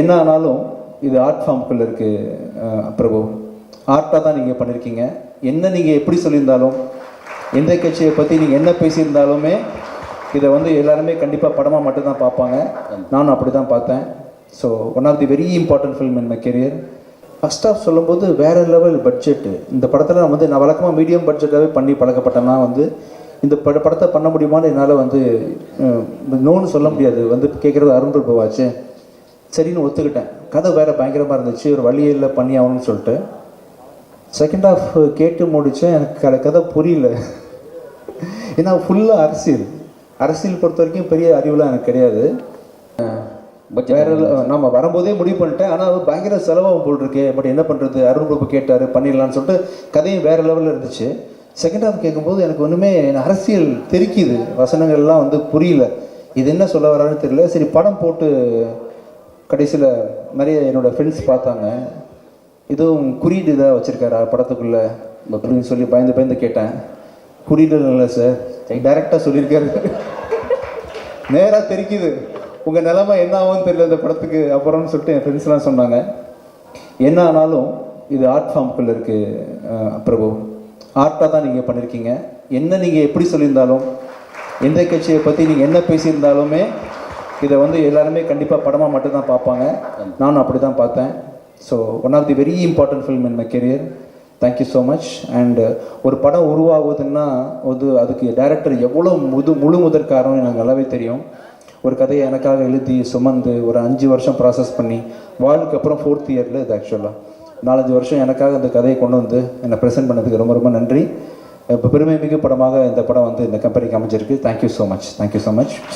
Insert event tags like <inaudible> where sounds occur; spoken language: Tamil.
என்ன ஆனாலும் இது ஆர்ட் ஃபார்முக்குள்ள இருக்கு பிரபு. ஆர்ட்டாக தான் நீங்கள் பண்ணியிருக்கீங்க என்ன நீங்கள் எப்படி சொல்லியிருந்தாலும் எந்த கட்சியை பற்றி நீங்கள் என்ன பேசியிருந்தாலுமே இதை வந்து எல்லாருமே கண்டிப்பாக படமாக மட்டும்தான் பார்ப்பாங்க. நானும் அப்படி தான் பார்த்தேன். So one of the very important film in my career first of சொல்லும்போது வேறு லெவல் பட்ஜெட்டு இந்த படத்தில் நான் வந்து நான் வழக்கமாக மீடியம் பட்ஜெட்டாகவே பண்ணி பழக்கப்பட்டேன்னா வந்து இந்த பட படத்தை பண்ண முடியுமான்னு என்னால் வந்து நோன்னு சொல்ல முடியாது. வந்து கேட்குறது அருண் பிரபுவாச்சு சரின்னு ஒத்துக்கிட்டேன். கதை வேற பயங்கரமாக இருந்துச்சு ஒரு வழியே இல்லை பண்ணி ஆகணும்னு சொல்லிட்டு. செகண்ட் ஹாஃப் கேட்டு முடித்தேன் எனக்கு அந்த கதை புரியல. ஏன்னா ஃபுல்லாக அரசியல். அரசியல் பொறுத்த வரைக்கும் பெரிய அறிவுலாம் எனக்கு கிடையாது. வேற நம்ம வரும்போதே முடிவு பண்ணிட்டேன். ஆனால் அது பயங்கர செலவாகும் போல் இருக்கே. பட் என்ன பண்ணுறது அருண் பிரபு கேட்டார் பண்ணிடலாம்னு சொல்லிட்டு கதையும் வேற லெவலில் இருந்துச்சு. செகண்ட் ஹாஃப் கேட்கும்போது எனக்கு ஒன்றுமே அரசியல் தெரிக்குது. வசனங்கள்லாம் வந்து புரியல. இது என்ன சொல்ல வரான்னு தெரியல. சரி படம் போட்டு கடைசியில் நிறைய என்னோடய ஃப்ரெண்ட்ஸ் பார்த்தாங்க. இதுவும் குறியீடு இதாக வச்சுருக்காரா படத்துக்குள்ளே. அப்படின்னு சொல்லி பயந்து பயந்து கேட்டேன். குறியீடு இல்லை சார் டைரெக்டாக சொல்லியிருக்காரு. <laughs> நேராக தெரிக்குது. உங்கள் நிலமை என்ன ஆகும்னு தெரியல இந்த படத்துக்கு அப்புறம்னு சொல்லிட்டு என் ஃப்ரெண்ட்ஸ்லாம் சொன்னாங்க. என்ன ஆனாலும் இது ஆர்ட் ஃபார்முக்குள்ளே இருக்குது பிரபு. ஆர்ட்டாக தான் நீங்கள் பண்ணியிருக்கீங்க என்ன நீங்கள் எப்படி சொல்லியிருந்தாலும் எந்த கட்சியை பற்றி நீங்கள் என்ன பேசியிருந்தாலுமே இதை வந்து எல்லாருமே கண்டிப்பாக படமாக மட்டும்தான் பார்ப்பாங்க. நானும் அப்படி தான் பார்த்தேன் so one of the very important film in my career thank you so much and ஒரு படம் உருவாகுதுன்னா வந்து அதுக்கு டைரக்டர் எவ்வளோ முது முழு முதற் காரணம் எனக்கு நல்லாவே தெரியும். ஒரு கதையை எனக்காக எழுதி சுமந்து ஒரு அஞ்சு வருஷம் ப்ராசஸ் பண்ணி வாழ்க்கு அப்புறம் ஃபோர்த் இயரில் இது ஆக்சுவலாக நாலஞ்சு வருஷம் எனக்காக இந்த கதையை கொண்டு வந்து என்னை ப்ரெசென்ட் பண்ணதுக்கு ரொம்ப ரொம்ப நன்றி. இப்போ பெருமை மிகு படமாக இந்த படம் வந்து இந்த கம்பெனிக்கு அமைஞ்சிருக்கு. Thank you so much thank you so much